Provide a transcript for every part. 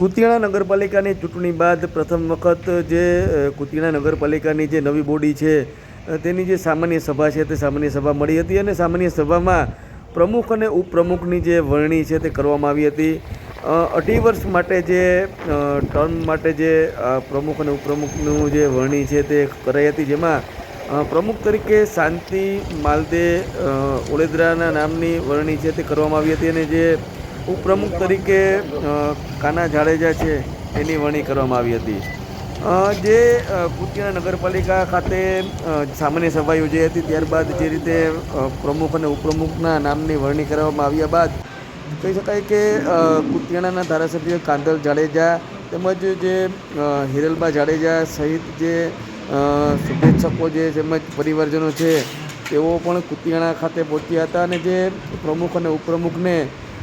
કુતિયાણા નગરપાલિકાની ચૂંટણી બાદ પ્રથમ વખત જે કુતિયાણા નગરપાલિકાની જે નવી બોડી છે તેની જે સામાન્ય સભા છે તે સામાન્ય સભા મળી હતી અને સામાન્ય સભામાં પ્રમુખ અને ઉપપ્રમુખની જે વરણી છે તે કરવામાં આવી હતી. અઢી વર્ષ માટે જે ટર્મ માટે જે પ્રમુખ અને ઉપપ્રમુખનું જે વરણી છે તે કરાઈ હતી, જેમાં પ્રમુખ તરીકે શાંતિ માલદે ઓળેદરાના નામની વરણી છે તે કરવામાં આવી હતી અને જે ઉપપ્રમુખ તરીકે કાના જાડેજા છે એની વરણી કરવામાં આવી હતી. જે કુતિયાણા નગરપાલિકા ખાતે સામાન્ય સભા યોજાઈ હતી, ત્યારબાદ જે રીતે પ્રમુખ અને ઉપપ્રમુખના નામની વરણી કરવામાં આવ્યા બાદ, કહી શકાય કે કુતિયાણાના ધારાસભ્ય કાંધલ જાડેજા તેમજ જે હિરલબા જાડેજા સહિત જે શુભેચ્છકો જે તેમજ પરિવારજનો છે, તેઓ પણ કુતિયાણા ખાતે પહોંચ્યા હતા અને જે પ્રમુખ અને ઉપપ્રમુખને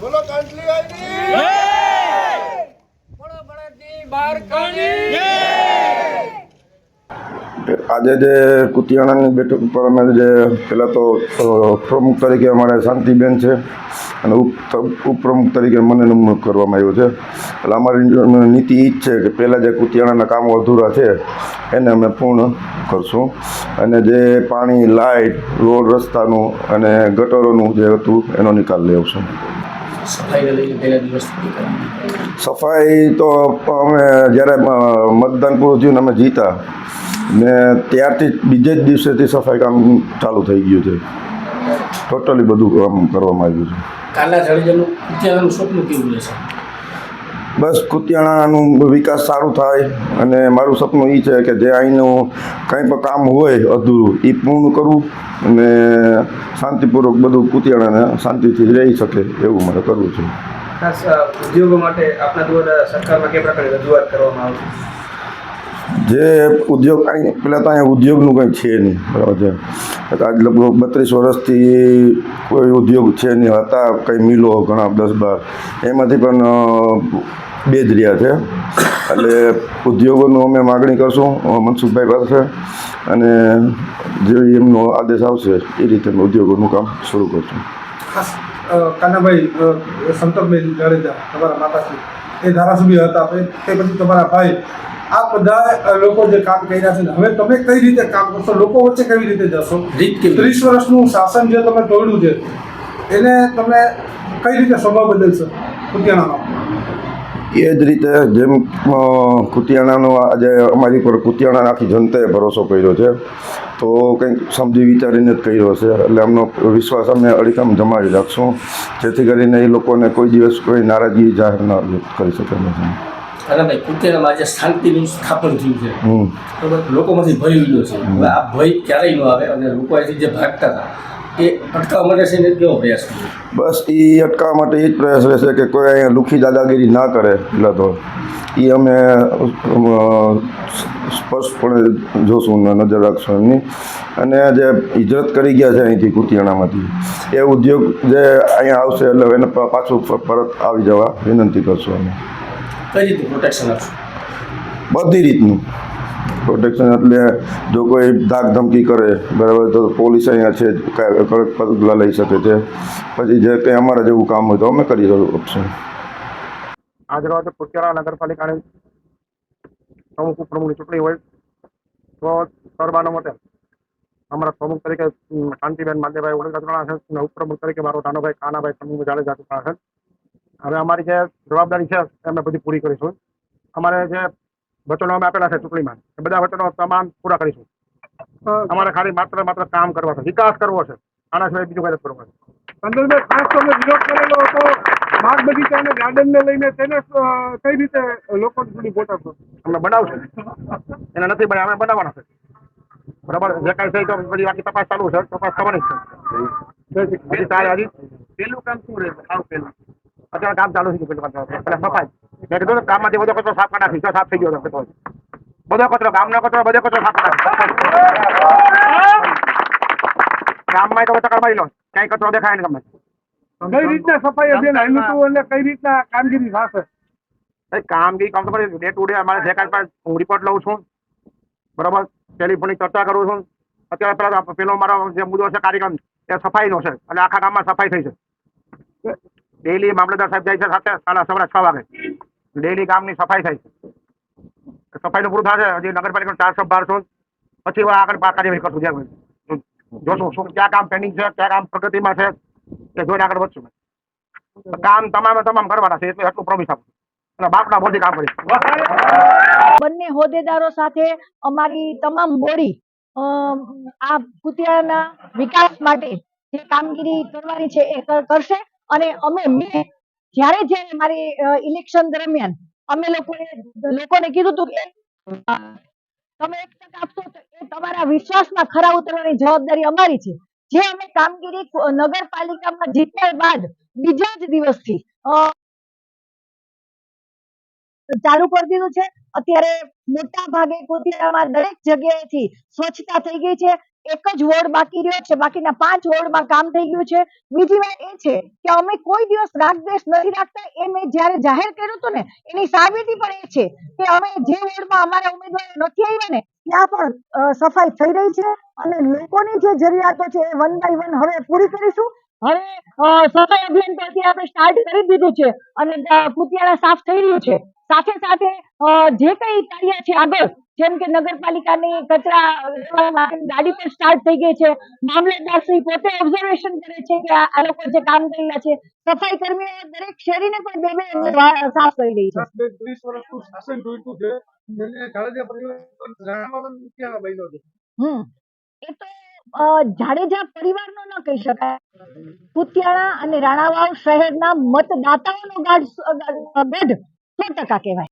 બોલો કાંટલી આવી આજે જે કુતિયાણાની બેઠક ઉપર અમે જે પહેલાં તો પ્રમુખ તરીકે અમારે શાંતિબેન છે અને ઉપ ઉપપ્રમુખ તરીકે મને નિમણૂક કરવામાં આવ્યો છે. એટલે અમારી નીતિ એ જ છે કે પહેલાં જે કુતિયાણાના કામો અધૂરા છે એને અમે પૂર્ણ કરશું. અને જે પાણી લાઇટ રોડ રસ્તાનું અને ગટરોનું જે હતું એનો નિકાલ લઈ આવશું. સફાઈ તો અમે જ્યારે મતદાન પૂરું થયું ને અમે જીતા. ને ત્યારથી જ બીજે જ દિવસેથી સફાઈ કામ ચાલુ થઈ ગયું છે. ટોટલી બધું કામ કરવામાં આવ્યું છે. કાલા જાડેજાનું કુતિયાણાનું સ્વપ્ન કેવું રહેશે બસ કુતિયાણાનું વિકાસ સારું થાય અને મારું સપનું એ છે કે જે અહીંનું કંઈ પણ કામ હોય અધૂરું એ પૂર્ણ કરવું અને શાંતિપૂર્વક બધું કુતિયાણાને શાંતિથી રહી શકે એવું મારે કરવું છે. ખાસ ઉદ્યોગો માટે આપણા દ્વારા સરકારમાં કઈ પ્રકારની રજૂઆત કરવામાં આવશે? જે ઉદ્યોગ અહીં, પહેલાં તો અહીંયા ઉદ્યોગનું કંઈ છે નહીં, બરાબર છે. આજ લગભગ બત્રીસ વર્ષથી કોઈ ઉદ્યોગ છે નહીં, હતા, કંઈ મિલો ઘણા દસ બાર. એમાંથી પણ બે જ રહ્યા છે. એટલે ઉદ્યોગોનું અમે માગણી કરશું મનસુખભાઈ પાસે. અને જે એમનો આદેશ આવશે, એ રીતે ઉદ્યોગોનું કામ શરૂ કરશું. કાનાભાઈ સંતોષભાઈ જાડેજા, તમારા માતાશ્રી, એ ધારાસભ્ય હતા તે પછી તમારા ભાઈ આ બધા લોકો જે કામ કર્યા છે ને હવે તમે કઈ રીતે કામ કરશો? લોકો વચ્ચે કેવી રીતે જશો? ત્રીસ વર્ષનું શાસન જે તમે તોડ્યું છે એને તમે કઈ રીતે સ્વભાવ બદલશો? કુતિયાણાનો. એ જ રીતે જેમ કુતિયાણાનો આજે અમારી પર કુતિયાણા આખી જનતાએ ભરોસો કર્યો છે તો કંઈક સમજી વિચારીને જ કર્યો છે. એટલે એમનો વિશ્વાસ અમે અડીખમ જમાવી રાખશું જેથી કરીને એ લોકોને કોઈ દિવસ કોઈ નારાજગી જાહેર ન કરી શકે. નથી કાલાભાઈ કુતિયાણામાં આજે શાંતિનું સ્થાપન થયું છે બરોબર લોકોમાંથી ભય ઉડ્યો છે હવે આ ભય ક્યારેય ન આવે અને લોકો અહીંથી જે ભાગતા હતા એ અટકાવવા માટે છે ને કેવો પ્રયાસ કર્યો બસ એ અટકાવવા માટે એ જ પ્રયાસ રહેશે કે કોઈ અહીંયા લુખી દાદાગીરી ના કરે એટલે તો એ અમે સ્પષ્ટપણે જોશું નજર રાખશું એમની અને જે હિજરત કરી ગયા છે અહીંથી કુતિયાણામાંથી એ ઉદ્યોગ જે અહીંયા આવશે એટલે એને પાછું પરત આવી જવા વિનંતી કરશું અમે કઈ રીતનું પ્રોટેક્શન આપશો? બધી રીતનું. પ્રોટેક્શન એટલે જો કોઈ ધાક ધમકી કરે બરાબર તો પોલીસ અહીંયા છે કડક પગલાં લઈ શકે છે. પછી જે કંઈ અમારા જેવું કામ હોય તો અમે કરી શકશું આજ રોજ કુતિયાણા નગરપાલિકાની પ્રમુખ ઉપપ્રમુખની ચૂંટણી હોય તો કરવાનો મતે અમારા પ્રમુખ તરીકે શાંતિબેન માંદેભાઈ ઓળખાણ છે અને ઉપપ્રમુખ તરીકે મારો નાનોભાઈ કાનાભાઈ સમૂહ જાડેજા ચૂંટાણા છે. હવે અમારી જે જવાબદારી છે એ અમે બધી પૂરી કરીશું. અમારે જે વચનો અમે આપેલા છે ચૂંટણીમાં એ બધા વચનો તમામ પૂરા કરીશું. અમારે ખાલી માત્ર માત્ર કામ કરવા છે વિકાસ કરવો છે આના સિવાય બીજું કઈ નથી કરવું સંતોષભાઈ ખાસ તમે વિરોધ કરેલો હતો બાગ બગીચા અને ગાર્ડનને લઈને તેને કઈ રીતે લોકો સુધી પહોંચાડશો? અમે બનાવશું. એને નથી બન્યા અમે બનાવવાના છે. બરાબર? જે કઈ થઈ તો બધી બાકી તપાસ ચાલુ છે તપાસ થવાની છે. પેલું કામ શું રહેશે? સાવ પેલું અત્યારે કામ ચાલુ થઈ ગયું પેલું કામ સફાઈ. મેં કીધું કામમાંથી બધો કચરો સાફ કરી નાખી સાફ થઈ ગયો કચરો. બધો કચરો ગામનો કચરો બધો કચરો સાફ કરી ગામમાં તો ચક્કર મારી લો. ક્યાંય કચરો દેખાય ને ગમે કઈ રીતના સફાઈ અભિયાન હાલ્યું હતું એટલે કઈ રીતના કામગીરી થશે? કામગીરી કામ તો પડે ડે ટુ ડે અમારે જે કાંઈ હું રિપોર્ટ લઉં છું. બરાબર? ટેલિફોનિક ચર્ચા કરું છું. અત્યારે પેલા પેલો મારો જે મુદ્દો છે કાર્યક્રમ એ સફાઈનો છે. અને આખા ગામમાં સફાઈ થઈ છે. ડેલી મામલતદાર સાહેબ જાય છે સાથે સાડા સવારે છ વાગે. ડેલી ગામની સફાઈ થાય છે. સફાઈનું પૂરું થશે હજી નગરપાલિકાનું ચારસો બારસો પછી આગળ કાર્યવાહી કરશું. જ્યાં જોશું શું ક્યાં કામ પેન્ડિંગ છે, ક્યાં કામ પ્રગતિમાં છે, તે જોઈને આગળ વધશું કામ તમામે તમામ કરવાના છે, એટલે એટલું પ્રોમિસ આપું બાપના બંને હોદ્દેદારો સાથે અમારી તમામ બોડી આ કુતિયાના વિકાસ માટે જે કામગીરી કરવાની છે એ કરશે. અને અમે જ્યારે જ્યારે મારી ઇલેક્શન દરમિયાન અમે લોકોએ લોકોને કીધું હતું કે તમે એક તક આપશો તો એ તમારા વિશ્વાસમાં ખરા ઉતરવાની જવાબદારી અમારી છે. જે અમે કામગીરી નગરપાલિકામાં જીત્યા બાદ બીજા જ દિવસથી ચાલુ કરી દીધું છે. અત્યારે મોટા ભાગે કોથિયામાં દરેક જગ્યાએથી સ્વચ્છતા થઈ ગઈ છે. એક જ વોર્ડ બાકી રહ્યો છે, બાકીના પાંચ વોર્ડમાં કામ થઈ ગયું છે. બીજી વાત એ છે કે અમે કોઈ દિવસ રાગદ્વેષ નથી રાખતા. એ મેં જ્યારે જાહેર કર્યું હતું ને, એની સાબિતી પણ એ છે કે અમે જે વોર્ડમાં અમારા ઉમેદવારો નથી આવ્યા ને, ત્યાં પણ સફાઈ થઈ રહી છે અને લોકોની જે જરૂરિયાતો છે એ વન બાય વન હવે પૂરી કરીશું. હવે સફાઈ અભિયાન પરથી આપણે સ્ટાર્ટ કરી દીધું છે અને કુતિયાળા સાફ થઈ રહ્યું છે. સાથે સાથે જે કઈ કાર્ય છે આગળ જેમ કે નગરપાલિકાની કચરા ગાડી પણ સ્ટાર્ટ થઈ ગઈ છે. મામલતદાર શ્રી પોતે ઓબ્ઝર્વેશન કરે છે કે આ લોકો જે કામ કરી રહ્યા છે સફાઈ કર્મીઓ દરેક શેરીને પણ બે બે સાફ કરી રહી છે. ત્રીસ વર્ષનું શાસન જોઈતું છે. હમ. એ તો જાડેજા પરિવારનો ન કહી શકાય. કુતિયાણા અને રાણાવાવ શહેરના મતદાતાઓનો ગાઢ ગઢ સો ટકા કહેવાય.